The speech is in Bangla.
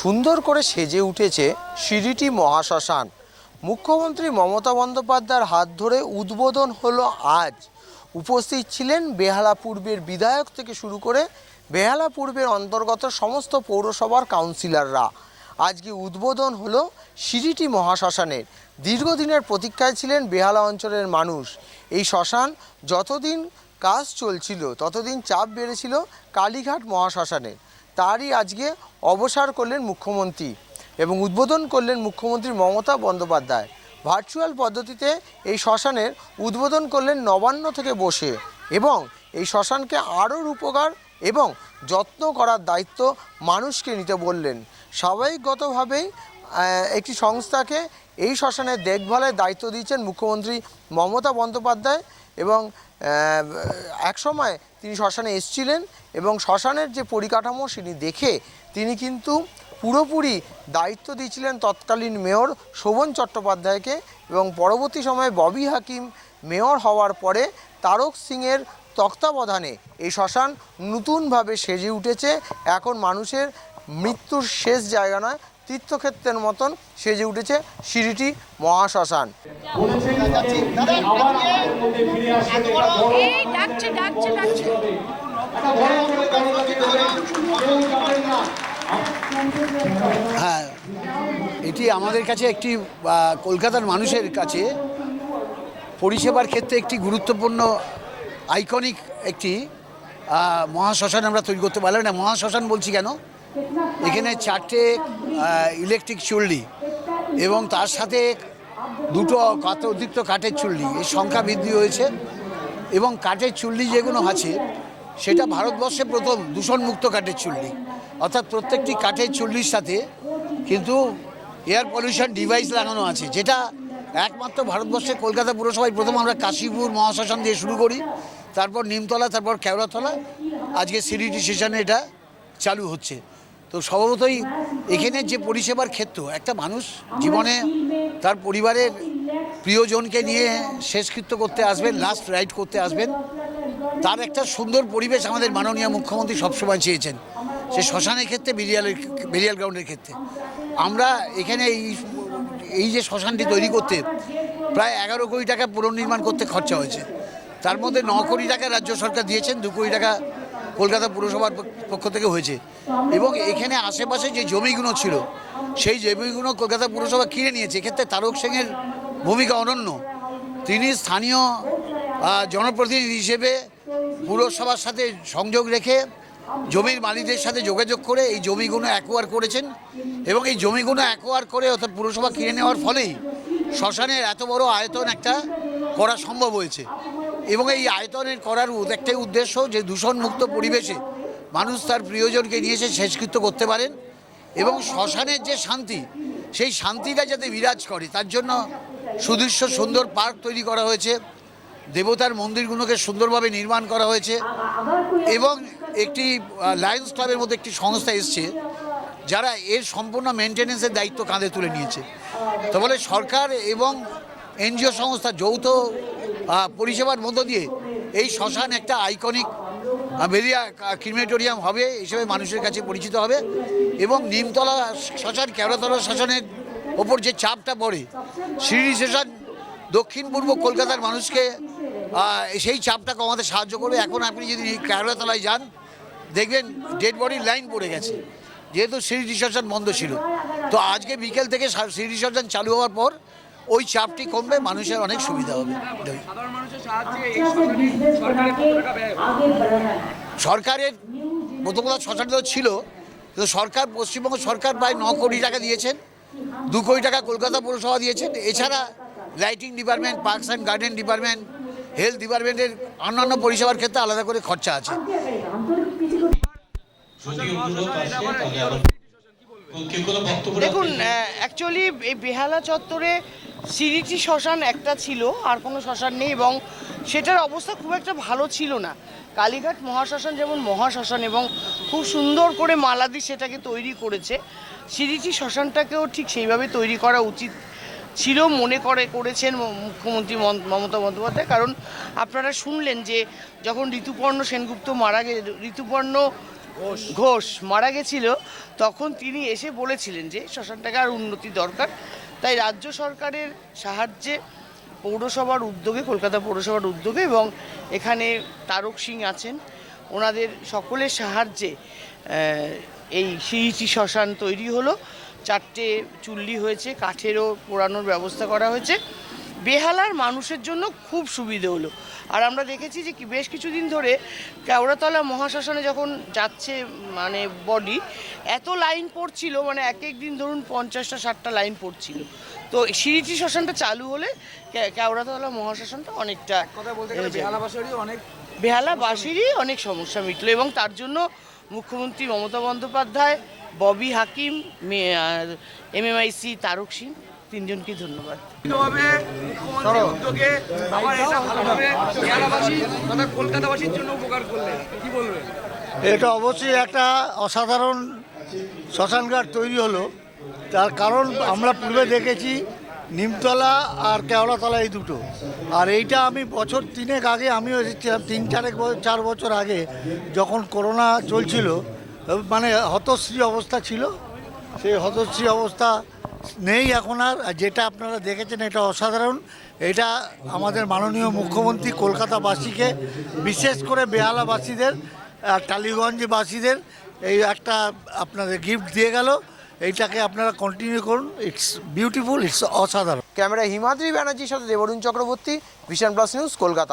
সুন্দর করে সেজে উঠেছে সিরিটি মহাশ্মশান। মুখ্যমন্ত্রী মমতা বন্দ্যোপাধ্যায়ের হাত ধরে উদ্বোধন হলো আজ। উপস্থিত ছিলেন বেহালা পূর্বের বিধায়ক থেকে শুরু করে বেহালা পূর্বের অন্তর্গত সমস্ত পৌরসভার কাউন্সিলররা। আজকে উদ্বোধন হলো সিরিটি মহাশ্মশানের। দীর্ঘদিনের প্রতীক্ষায় ছিলেন বেহালা অঞ্চলের মানুষ। এই শ্মশান যতদিন কাজ চলছিল, ততদিন চাপ বেড়েছিল কালীঘাট মহাশ্মশানের। তারই আজকে অবসর করলেন মুখ্যমন্ত্রী এবং উদ্বোধন করলেন মুখ্যমন্ত্রী মমতা বন্দ্যোপাধ্যায়। ভার্চুয়াল পদ্ধতিতে এই শ্মশানের উদ্বোধন করলেন নবান্ন থেকে বসে এবং এই শ্মশানকে আরও রূপকার এবং যত্ন করার দায়িত্ব মানুষকে নিতে বললেন। স্বাভাবিকগতভাবেই একটি সংস্থাকে এই শ্মশানের দেখভালের দায়িত্ব দিয়েছেন মুখ্যমন্ত্রী মমতা বন্দ্যোপাধ্যায় এবং একসময় তিনি শ্মশানে এসেছিলেন এবং শ্মশানের যে পরিকাঠামো সেটি দেখে তিনি কিন্তু পুরোপুরি দায়িত্ব দিয়েছিলেন তৎকালীন মেয়র শোভন চট্টোপাধ্যায়কে এবং পরবর্তী সময়ে ববি হাকিম মেয়র হওয়ার পরে তারক সিংয়ের তত্ত্বাবধানে এই শ্মশান নতুনভাবে সেজে উঠেছে। এখন মানুষের মৃত্যুর শেষ জায়গা নয় তীর্থক্ষেত্রের মতন সেজে উঠেছে সিঁড়িটি মহাশ্মশান। ডাকছে ডাকছে ডাকছে। হ্যাঁ এটি আমাদের কাছে একটি কলকাতার মানুষের কাছে পরিষেবার ক্ষেত্রে একটি গুরুত্বপূর্ণ আইকনিক একটি মহাশ্মশান আমরা তৈরি করতে পারলাম। না, মহাশ্মশান বলছি কেন? এখানে চারটে ইলেকট্রিক চুল্লি এবং তার সাথে দুটো কাত অতিরিক্ত কাঠের চুল্লি। এর সংখ্যা বৃদ্ধি হয়েছে এবং কাঠের চুল্লি যেগুলো আছে সেটা ভারতবর্ষে প্রথম দূষণমুক্ত কাঠের চুল্লি। অর্থাৎ প্রত্যেকটি কাঠের চুল্লির সাথে কিন্তু এয়ার পলিউশন ডিভাইস লাগানো আছে, যেটা একমাত্র ভারতবর্ষে কলকাতা পুরসভায় প্রথম আমরা কাশীপুর মহাশ্মশান দিয়ে শুরু করি, তারপর নিমতলা, তারপর কেওড়াতলা আজকে সিরিটি স্টেশনে এটা চালু হচ্ছে। তো স্বভাবতই এখানে যে পরিষেবার ক্ষেত্র, একটা মানুষ জীবনে তার পরিবারের প্রিয়জনকে নিয়ে শেষকৃত্য করতে আসবেন লাস্ট রাইড করতে আসবেন তার একটা সুন্দর পরিবেশ আমাদের মাননীয় মুখ্যমন্ত্রী সবসময় চেয়েছেন, সে শ্মশানের ক্ষেত্রে বেরিয়ালের বেরিয়াল গ্রাউন্ডের ক্ষেত্রে। আমরা এখানে এই এই যে শ্মশানটি তৈরি করতে প্রায় এগারো কোটি টাকা পুনর্নির্মাণ করতে খরচা হয়েছে। তার মধ্যে ন কোটি টাকা রাজ্য সরকার দিয়েছেন, দু কোটি টাকা কলকাতা পুরসভার পক্ষ থেকে হয়েছে। এবং এখানে আশেপাশে যে জমিগুলো ছিল, সেই জমিগুলো কলকাতা পুরসভা কিনে নিয়েছে। এক্ষেত্রে তারক সিংয়ের ভূমিকা অনন্য। তিনি স্থানীয় জনপ্রতিনিধি হিসেবে পুরসভার সাথে সংযোগ রেখে জমির মালিকদের সাথে যোগাযোগ করে এই জমিগুলো অ্যাকোয়ার করেছেন এবং এই জমিগুলো অ্যাকোয়ার করে অর্থাৎ পুরসভা কিনে নেওয়ার ফলেই শ্মশানের এত বড় আয়তন একটা করা সম্ভব হয়েছে। এবং এই আয়তনের করার একটাই উদ্দেশ্য যে দূষণমুক্ত পরিবেশে মানুষ তার প্রিয়জনকে নিয়ে এসে শেষকৃত্য করতে পারেন এবং শ্মশানের যে শান্তি, সেই শান্তিটা যাতে বিরাজ করে, তার জন্য সুদৃশ্য সুন্দর পার্ক তৈরি করা হয়েছে। দেবতার মন্দিরগুলোকে সুন্দরভাবে নির্মাণ করা হয়েছে এবং একটি লায়ন্স ক্লাবের মধ্যে একটি সংস্থা এসছে যারা এর সম্পূর্ণ মেনটেনেন্সের দায়িত্ব কাঁধে তুলে নিয়েছে। তো বলে সরকার এবং এনজিও সংস্থা যৌথ পরিষেবার মধ্য দিয়ে এই শ্মশান একটা আইকনিক বেরিয়া ক্রিমেটোরিয়াম হবে হিসেবে মানুষের কাছে পরিচিত হবে এবং নিমতলা শ্মশান, কেওড়াতলা শ্মশানের ওপর যে চাপটা পড়ে, সিঁড়ি শ্মশান দক্ষিণ পূর্ব কলকাতার মানুষকে সেই চাপটা কমাতে সাহায্য করবে। এখন আপনি যদি কেওড়াতলায় যান দেখবেন ডেড বডির লাইন পড়ে গেছে। যেহেতু সিঁড়ি শ্মশান বন্ধ ছিল। তো আজকে বিকেল থেকে সিঁড়ি শ্মশান চালু হওয়ার পর ওই চাপটি কমবে মানুষের অনেক সুবিধা হবে। সরকারের প্রথম কথা শ্মশানটা তো ছিল। কিন্তু সরকার পশ্চিমবঙ্গ সরকার প্রায় ন কোটি টাকা দিয়েছেন। দু কোটি টাকা কলকাতা পৌরসভা দিয়েছেন। এছাড়া lighting department parks and garden department health ডিপার্টমেন্টের অন্যান্য পরিষেবার ক্ষেত্রে আলাদা করে খরচা আছে। দেখুন অ্যাকচুয়ালি এই বেহালা চত্বরে সিরিটি শ্মশান একটা ছিল, আর কোনো শ্মশান নেই, এবং সেটার অবস্থা খুব একটা ভালো ছিল না। কালীঘাট মহাশ্মশান যেমন মহাশ্মশান, এবং খুব সুন্দর করে মালাদি সেটাকে তৈরি করেছে। সিরিটি শ্মশানটাকেও ঠিক সেইভাবে তৈরি করা উচিত ছিল মনে করে করেছেন মুখ্যমন্ত্রী মমতা বন্দ্যোপাধ্যায়। কারণ আপনারা শুনলেন যে যখন ঋতুপর্ণ সেনগুপ্ত মারা গে ঋতুপর্ণ ঘোষ। মারা গেছিল তখন তিনি এসে বলেছিলেন যে শ্মশানটাকে আর উন্নতি দরকার। তাই রাজ্য সরকারের সাহায্যে পৌরসভার উদ্যোগে কলকাতা পৌরসভার উদ্যোগে এবং এখানে তারক সিং আছেন ওনাদের সকলের সাহায্যে এই সিইচি শ্মশান তৈরি হলো। চারটে চুল্লি হয়েছে কাঠেরও পোড়ানোর ব্যবস্থা করা হয়েছে। বেহালার মানুষের জন্য খুব সুবিধে হলো। আর আমরা দেখেছি যে কি বেশ কিছুদিন ধরে কেওড়াতলা মহাশ্মশানে যখন যাচ্ছে মানে বডি এত লাইন পড়ছিল মানে এক এক দিন ধরুন পঞ্চাশটা ষাটটা লাইন পড়ছিল। তো সিঁড়িটি শ্মশানটা চালু হলে কেওড়াতলা মহাশ্মশানটা অনেকটা কথা বলতে গেলে যাবে। বেহালাবাসীরই অনেক বেহালাবাসীরই অনেক সমস্যা মিটলো এবং তার জন্য মুখ্যমন্ত্রী মমতা বন্দ্যোপাধ্যায় ববি হাকিম এমএমআইসি তারক সিং তিনজনকে ধন্যবাদ। উদ্যোগে এটা ভালোভাবে তথা কলকাতাবাসীর জন্য উপকার করলেন। কি বলবেন? এটা অবশ্যই একটা অসাধারণ শ্মশানঘাট তৈরি হলো। তার কারণ আমরা পূর্বে দেখেছি নিমতলা আর কেওড়াতলা এই দুটো। আর এইটা আমি বছর তিনেক আগে আমিও এসেছিলাম তিন চারেক চার বছর আগে যখন করোনা চলছিল মানে হতশ্রী অবস্থা ছিল। সেই হতশ্রী অবস্থা নেই এখন আর। যেটা আপনারা দেখেছেন এটা অসাধারণ। এটা আমাদের মাননীয় মুখ্যমন্ত্রী কলকাতাবাসীকে, বিশেষ করে বেহালাবাসীদের আর টালিগঞ্জবাসীদের এই একটা আপনাদের গিফট দিয়ে গেল। এইটাকে আপনারা কন্টিনিউ করুন। ইটস বিউটিফুল ইটস অসাধারণ। ক্যামেরায় হিমাদ্রি ব্যানার্জির সাথে Debarun Chakraborty vision plus news Kolkata.